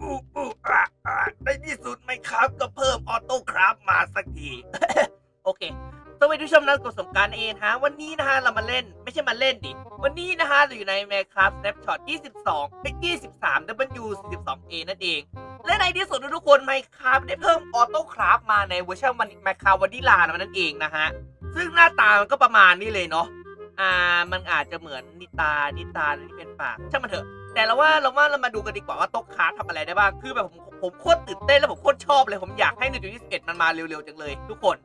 อู้อู้อะอะในที่สุดไหมครับก็เพิ่มออโต้คราฟมาสักที โอเคสวัสดีผู้ชมนักกดสงการเองฮะ วันนี้นะฮะเรามาเล่นไม่ใช่มาเล่นดิ วันนี้นะฮะเราอยู่ใน Minecraft Snapshot 22เป็น23 W 42 A นั่นเอง และในที่สุดทุกคน Minecraft ได้เพิ่มออโต้คราฟมาในเวอร์ชันวัน Minecraft วันนี้ลานั่นเองนะฮะ ซึ่งหน้าตามันก็ประมาณนี้เลยเนาะอ่ามันอาจจะเหมือนนิตานิตาที่เป็นปากช่างมันเถอะ แต่เราว่าเราว่าเรามาดูกันดีกว่าว่าโต๊ะคราทำอะไรได้บ้าง คือแบบผมผมโคตรตื่นเต้นแล้วผมโคตรชอบเลย ผมอยากให้1.21มันมาเร็วๆจังเลย ทุกคน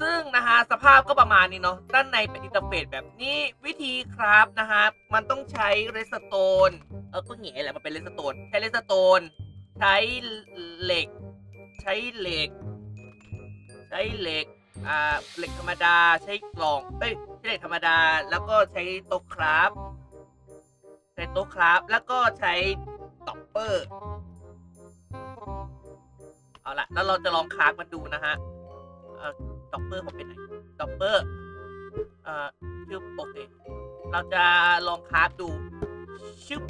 ซึ่งนะฮะสภาพก็ประมาณนี้เนาะ ด้านในเป็นอินเทอร์เฟซแบบนี้วิธีคราฟนะฮะมันต้องใช้เรสโตนเออก็เหงียแหละมันเป็นเรสโตนใช้เรสโตนใช้เหล็ก ใช้เหล็ก ใช้เหล็กอ่าเหล็กธรรมดาใช้กล่องเอ้ยใช้เหล็กธรรมดาแล้วก็ใช้โต๊ะคราฟ ช้โต๊ะคราฟแล้วก็ใช้ต็อปเปอร์เอาละแล้วเราจะลองคราฟมันดูนะฮะเอ่อด็อปเปอร์ผมเป็นไหนด็อปเปอร์เอ่อชื่อโอเคเราจะลองคราฟดูชึบ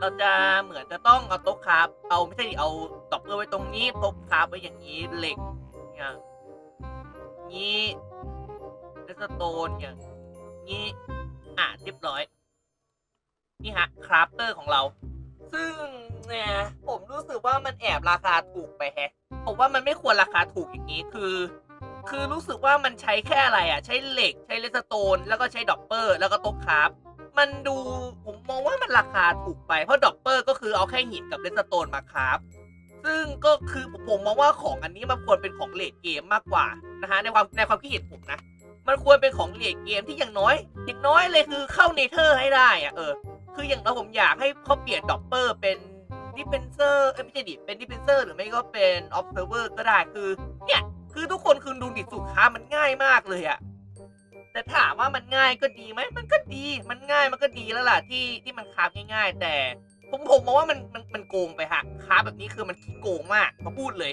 เราจะเหมือนจะต้องเอาโต๊ะคราฟเอาไม่ใช่เอาด็อปเปอร์ไว้ตรงนี้โต๊ะคราฟไว้อย่างนี้เหล็กอย่างนี้เลสโตนอย่างนี้อะเรียบร้อย นี่ฮะคราฟเตอร์ของเรา ซึ่งเนี่ยผมรู้สึกว่ามันแอบราคาถูกไปแฮะผมว่ามันไม่ควรราคาถูกอย่างนี้คือ คือรู้สึกว่ามันใช้แค่อะไรอะ ใช้เหล็กใช้เลสโตน แล้วก็ใช้ดอปเปอร์ แล้วก็โต๊ะคราฟมันดูผมมองว่ามันราคาถูกไปเพราะดอปเปอร์ก็คือเอาแค่หินกับเลสโตนมาคราฟซึ่งก็คือผมผมมองว่าของอันนี้มันควรเป็นของเลดเกมมากกว่านะฮะในความในความคิดเห็นผมนะ มันควรเป็นของเลดเกมที่อย่างน้อยอย่างน้อยเลยคือเข้าเนเธอร์ให้ได้อะเออ คืออย่างน้อยผมอยากให้เขาเปลี่ยนดอปเปอร์เป็นดิเพนเซอร์เอ้ยไม่ใช่ดิเป็นดิเพนเซอร์หรือไม่ก็เป็นออฟเซอร์เวอร์ก็ได้คือเนี่ย คือทุกคนคือดูดิสุขามันง่ายมากเลยอะแต่ถามว่ามันง่ายก็ดีไหมมันก็ดีมันง่ายมันก็ดีแล้วล่ะที่ที่มันคาฟง่าย ๆ แต่ผมผมมองว่ามันมันมันโกงไปฮะคาฟแบบนี้คือมันขี้โกงมากมาพูดเลย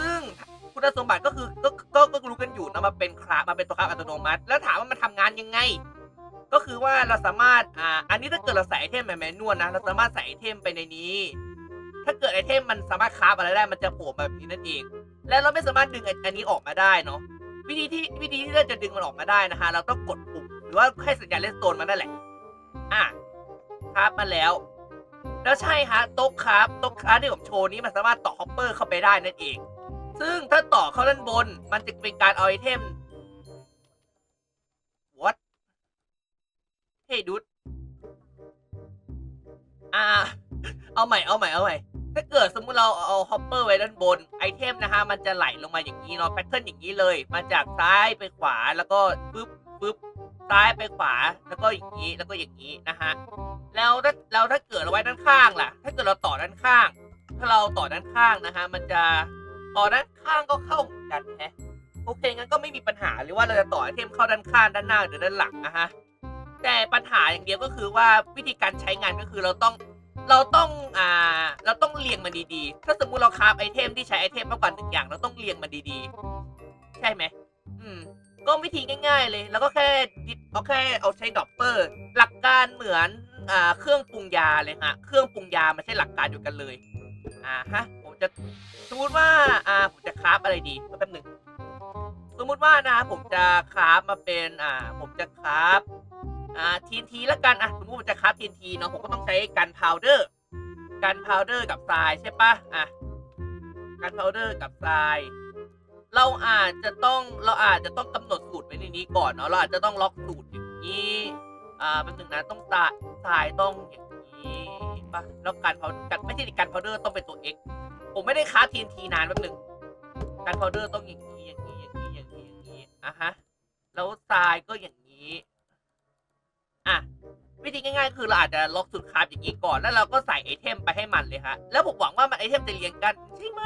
ซึ่งคุณสมบัติก็คือก็ก็รู้กันอยู่นะมาเป็นคราฟมาเป็นตัวคราฟอัตโนมัติ แล้วถามว่ามันทำงานยังไง ก็คือว่าเราสามารถอ่าอันนี้ถ้าเกิดเราใส่ไอเทมแบบแมนนวลนะ เราสามารถใส่ไอเทมไปในนี้ ถ้าเกิดไอเทมมันสามารถคราฟอะไรได้มันจะโผล่มาแบบนี้นั่นเอง และเราไม่สามารถดึงไออันนี้ออกมาได้เนาะวิธีที่วิธีที่เราจะดึงมันออกมาได้นะฮะเราต้องกดปุ่มหรือว่าให้สัญญาณเลสโตนมันนั่นแหละอะคราฟมาแล้ว แล้วใช่ฮะโต๊ะคราฟโต๊ะคราฟที่ผมโชว์นี้มันสามารถต่อฮอปเปอร์เข้าไปได้นั่นเองซึ่งถ้าต่อเข้าด้านบน มันจะเป็นการเอาไอเทม ฮ้ยดุดอ่า เอาใหม่เอาใหม่เอาใหม่ ถ้าเกิดสมมุติเราเอาฮอปเปอร์ไว้ด้านบนไอเทมนะฮะมันจะไหลลงมาอย่างนี้เนาะแพทเทิร์นอย่างนี้เลย มาจากซ้ายไปขวาแล้วก็ปึ๊บปึ๊บซ้ายไปขวาแล้วก็อย่างนี้แล้วก็อย่างนี้นะฮะแล้วถ้าเราถ้าเกิดเราไว้ด้านข้างล่ะ ถ้าเกิดเราต่อด้านข้าง ถ้าเราต่อด้านข้างนะฮะมันจะต่อด้านข้างก็เข้าเหมือนกันแฮะโอเคงั้นก็ไม่มีปัญหาหรือว่าเราจะต่อไอเทมเข้าด้านข้างด้านหน้าหรือด้านหลังนะฮะ แต่ปัญหาอย่างเดียวก็คือว่าวิธีการใช้งานก็คือเราต้องเราต้องอ่าเราต้องเรียงมันดีๆ ถ้าสมมุติเราคราฟไอเทมที่ใช้ไอเทมมากกว่าหนึ่งอย่าง เราต้องเรียงมันดีๆ ใช่ไหมอืม ก็วิธีง่ายๆเลย แล้วก็แค่ดิเอาแค่เอาใช้ดอปเปอร์ หลักการเหมือนอ่าเครื่องปรุงยาเลยฮะ เครื่องปรุงยามันใช่หลักการอยู่กันเลย อ่าฮะ ผมจะสมมติว่าอ่าผมจะคราฟอะไรดีแป๊บหนึ่งสมมุติว่านะผมจะคราฟมาเป็นอ่า ผมจะคราฟ อ่าทีนทีแล้วกันอะสมมติจะคราฟทีนทีเนาะผมก็ต้องใช้กันพาวเดอร์กันพาวเดอร์กับทรายใช่ปะอะกันพาวเดอร์กับทรายเราอาจจะต้องเราอาจจะต้องกำหนดสูตรไว้ในนี้ก่อนเนาะเราอาจจะต้องล็อกสูตรอย่างนี้ อ่าเป็นหนึ่งนะต้องทรายทรายต้องอย่างนี้ปะแล้วกันพาวกันไม่ใช่กันพาวเดอร์ต้องเป็นตัว x ผมไม่ได้คราฟทีนทีนานแป๊บหนึ่งการพาวเดอร์ต้องอย่างนี้อย่างนี้อย่างนี้อย่างนี้อย่างนี้อะฮะแล้วทรายก็อย่างนี้ อะวิธีง่ายๆ คือเราอาจจะล็อกสุดคราฟอย่างนี้ก่อน แล้วเราก็ใส่ไอเทมไปให้มันเลยฮะ แล้วผมหวังว่ามันไอเทมจะเรียงกันใช่ไหม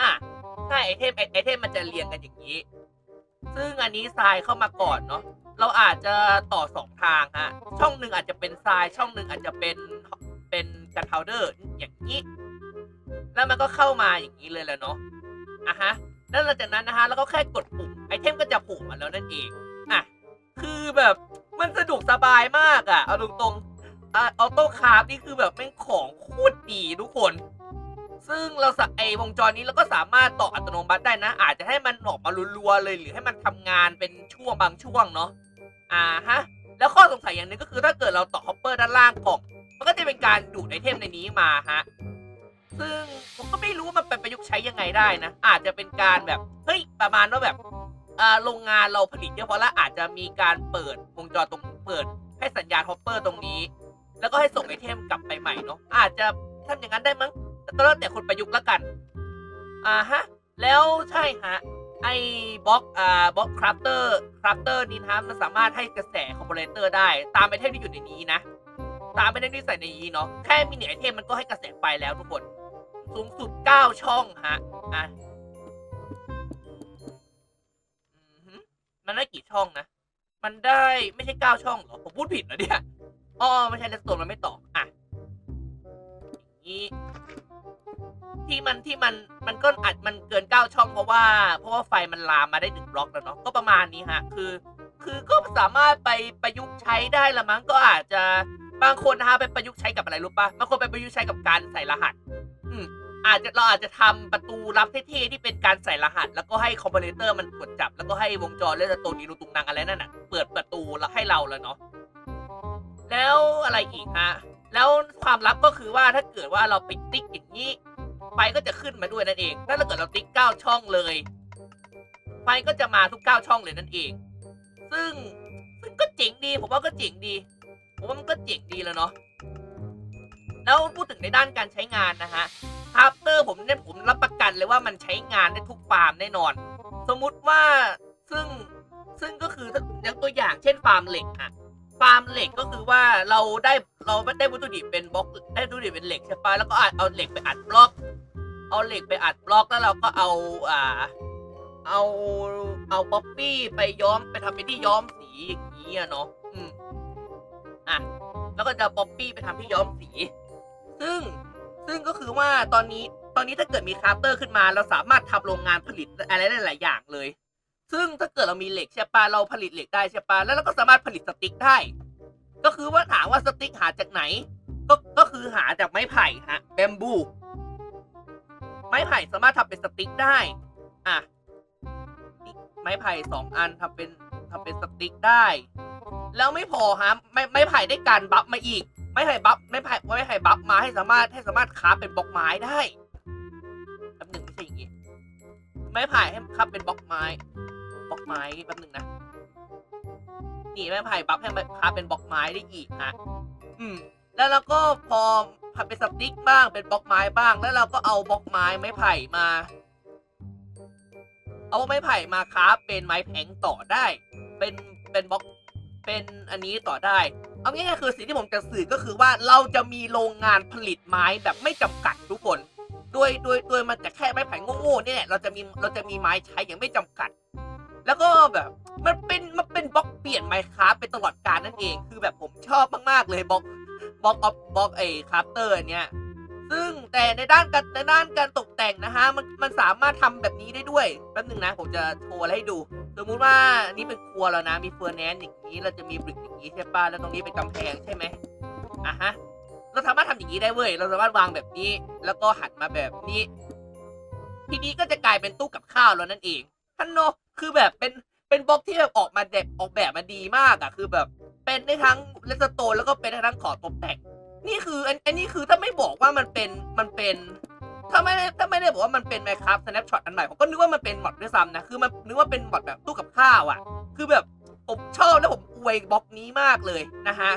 อะใช่ไอเทมไอไอเทมมันจะเรียงกันอย่างนี้ ซึ่งอันนี้ทรายเข้ามาก่อนเนาะ เราอาจจะต่อสองทางฮะ ช่องหนึ่งอาจจะเป็นทราย ช่องหนึ่งอาจจะเป็นเป็นกันพาวเดอร์อย่างนี้ แล้วมันก็เข้ามาอย่างนี้เลยแหละเนาะ อะฮะ แล้วหลังจากนั้นนะฮะแล้วก็แค่กดปุ่มไอเทมก็จะผล่มาแล้วนั่นเอง อะ คือแบบ สบายมากอะ่ะ เอาตรงๆออโต้คาร์นี่คือแบบแม่งของโคตรดีทุกคน ซึ่งเราสะไอวงจรนี้เราก็สามารถต่ออัตโนมัติได้นะ อาจจะให้มันออกมารัวๆเลยหรือให้มันทำงานเป็นช่วงบางช่วงเนาะ อ่าฮะ แล้วข้อสงสัยอย่างหนึงก็คือถ้าเกิดเราต่อฮอปเปอร์ด้านล่างกล่องมันก็จะเป็นการดูดไอเทมในนี้มาฮะ ซึ่งผมก็ไม่รู้ว่ามันเป็นประยุกต์ใช้ยังไงได้นะ อาจจะเป็นการแบบ เฮ้ย ประมาณว่าแบบอ่าโรงงานเราผลิตเยอะพอแล้วอาจจะมีการเปิดวงจรตรง เปิดให้สัญญาณฮอปเปอร์ตรงนี้ แล้วก็ให้ส่งไอเทมกลับไปใหม่เนาะอาจจะทำอย่างนั้นได้มั้งแต่ก็แล้วแต่คนประยุกต์แล้วกัน อ่าฮะ แล้วใช่ฮะ ไอ้บล็อก อ่า บล็อกคราฟเตอร์ คราฟเตอร์นี้นะมันสามารถให้กระแสคอมโพเนเตอร์ได้ ตามไอเทมที่อยู่ในนี้นะ ตามไอเทมที่ใส่ในนี้เนาะ แค่มีหนึ่งไอเทมมันก็ให้กระแสไฟแล้วทุกคน สูงสุด 9 ช่องฮะ อะมันได้กี่ช่องนะ มันได้ไม่ใช่9ช่องเหรอ ผมพูดผิดเหรอเนี่ยอ๋อไม่ใช่เลสโตนมันไม่ตอบอะอย่างนี้ ที่มันที่มันมันก็อัดมันเกินเก้าช่องเพราะว่า เพราะว่าไฟมันลามมาได้หนึ่งบล็อกแล้วเนาะก็ประมาณนี้ฮะ คือ คือก็สามารถไปประยุกต์ใช้ได้ละมั้งก็อาจจะบางคนนะฮะไปประยุกต์ใช้กับอะไรรู้ปะบางคนไปประยุกต์ใช้กับการใส่รหัส อืม อาจจะเราอาจจะทำประตูลับเท่ๆที่เป็นการใส่รหัส แล้วก็ให้คอมโพเนเตอร์มันกดจับ แล้วก็ให้วงจรเลสโตนีรูตุงนางอะไรนั่นน่ะ เปิดประตูแล้วให้เราแล้วเนาะแล้วอะไรอีกฮะแล้วความลับก็คือว่าถ้าเกิดว่าเราไปติ๊กอย่างนี้ไฟก็จะขึ้นมาด้วยนั่นเองถ้าเกิดเราติ๊กเก้าช่องเลยไฟก็จะมาทุกเก้าช่องเลยนั่นเอง ซึ่งซึ่งก็เจ๋งดี ผมว่าก็เจ๋งดี ผมว่ามันก็เจ๋งดีแล้วเนาะแล้วพูดถึงในด้านการใช้งานนะฮะ คาร์เตอร์ผมเนี่ยผมรับประกันเลยว่ามันใช้งานได้ทุกฟาร์มแน่นอน สมมุติว่าซึ่งซึ่งก็คือถ้ายกตัวอย่างเช่นฟาร์มเหล็กอะฟาร์มเหล็กก็คือว่าเราได้เราได้วัตถุดิบเป็นบล็อกได้วัตถุดิบเป็นเหล็กใช่ปะแล้วก็อาจเอาเหล็กไปอัดบล็อก เอาเหล็กไปอัดบล็อกแล้วเราก็เอาอ่าเอาเอาป๊อปปี้ไปย้อมไปทำเป็นที่ย้อมสีอย่างนี้อะเนาะอืมอะแล้วก็จะป๊อปปี้ไปทำที่ย้อมสี ซึ่ง ซึ่งก็คือว่าตอนนี้ตอนนี้ถ้าเกิดมีคราฟเตอร์ขึ้นมา เราสามารถทำโรงงานผลิตอะไรได้หลายอย่างเลย ซึ่งถ้าเกิดเรามีเหล็กใช่ปะเราผลิตเหล็กได้ใช่ปะแล้วเราก็สามารถผลิตสติ๊กได้ ก็คือว่าถามว่าสติ๊กหาจากไหน ก็ก็คือหาจากไม้ไผ่ฮะแบมบู ไม้ไผ่สามารถทำเป็นสติ๊กได้อะไม้ไผ่สองอันทำเป็นทำเป็นสติ๊กได้ แล้วไม่พอฮะไม้ไม้ไผ่ได้การบัฟมาอีก ไม้ไผ่บัฟไม้ไผ่ไม้ไผ่บัฟมาให้สามารถให้สามารถคราฟเป็นบล็อกไม้ได้แป๊บหนึ่งไม่ใช่อย่างงี้ไม้ไผ่ให้คราฟเป็นบล็อกไม้บล็อกไม้แป๊บหนึ่งนะนี่ไม้ไผ่บัฟให้มันคราฟเป็นบล็อกไม้ได้อีกฮะอืม แล้วเราก็พอผัดเป็นสติ๊กบ้างเป็นบล็อกไม้บ้าง แล้วเราก็เอาบล็อกไม้ไม้ไผ่มา เอาไม้ไผ่มาคราฟเป็นไม้แผงต่อได้ เป็นเป็นบล็อกเป็นอันนี้ต่อได้ เอาง่ายๆคือสิ่งที่ผมจะสื่อก็คือว่าเราจะมีโรงงานผลิตไม้แบบไม่จำกัดทุกคนด้วยด้วยด้วยมันจะแค่ไม้ไผ่โง่ๆเนี่ยแหละเราจะมีเราจะมีไม้ใช้อย่างไม่จำกัด แล้วก็แบบมันเป็นมันเป็นบล็อกเปลี่ยนไม้คราเป็นตลอดกาลนั่นเอง คือแบบผมชอบมากๆเลยบล็อกบล็อกออฟบล็อกไอ้คราฟเตอร์เนี้ย ซึ่งแต่ในด้านการในด้านการตกแต่งนะฮะมันมันสามารถทำแบบนี้ได้ด้วยแป๊บนึงนะ ผมจะโชว์อะไรให้ดูสมมุติว่านี่เป็นครัวแล้วนะ มีเฟอร์แนนซ์อย่างนี้เราจะมีบริกอย่างนี้ใช่ป่ะแล้วตรงนี้เป็นกำแพงใช่ไหมอะฮะเราสามารถทำอย่างนี้ได้เว้ยเราสามารถวางแบบนี้ แล้วก็หันมาแบบนี้ ทีนี้ก็จะกลายเป็นตู้กับข้าวแล้วนั่นเองท่านโนคือแบบเป็นเป็นบล็อกที่แบบออกมาแบบออกแบบมาดีมากอะคือแบบเป็นได้ทั้งเลสโตนแล้วก็เป็นทั้งขอตกแต่ง นี่คืออันอันนี้คือถ้าไม่บอกว่ามันเป็นมันเป็นถ้าไม่ถ้าไม่ได้บอกว่ามันเป็น Minecraft Snapshot อันใหม่ผมก็นึกว่ามันเป็นมอดด้วยซ้ำนะคือมันนึกว่าเป็นมอดแบบตู้กับข้าวอะ่ะ คือแบบผมชอบและผมอวยบล็อกนี้มากเลยนะฮะ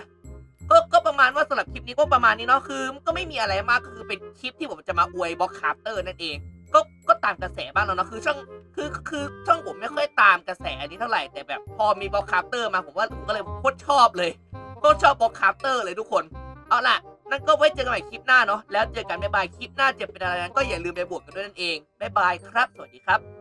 ก็ก็ประมาณว่าสำหรับคลิปนี้ก็ประมาณนี้เนาะคือ ก็ไม่มีอะไรมากคือเป็นคลิปที่ผมจะมาอวยบล็อกคาราฟเตอร์นั่นเอง ก็ก็ตามกระแสบ้างแล้วเนาะคือช่องคือคือช่องผมไม่ค่อยตามกระแสอันนี้เท่าไหร่แต่แบบพอมีบล็อกคาราฟเตอร์มาผมว่าผมก็เลยโคตรชอบเลยก็ชอบบล็อกคาราฟเตอร์เลยทุกคน เอาล่ะ นั่นก็ไว้เจอกันใหม่คลิปหน้าเนาะ แล้วเจอกันบ๊ายบายคลิปหน้าจะเป็นอะไรนั้นก็อย่าลืมไปบวกกันด้วยนั่นเองบ๊ายบายครับ สวัสดีครับ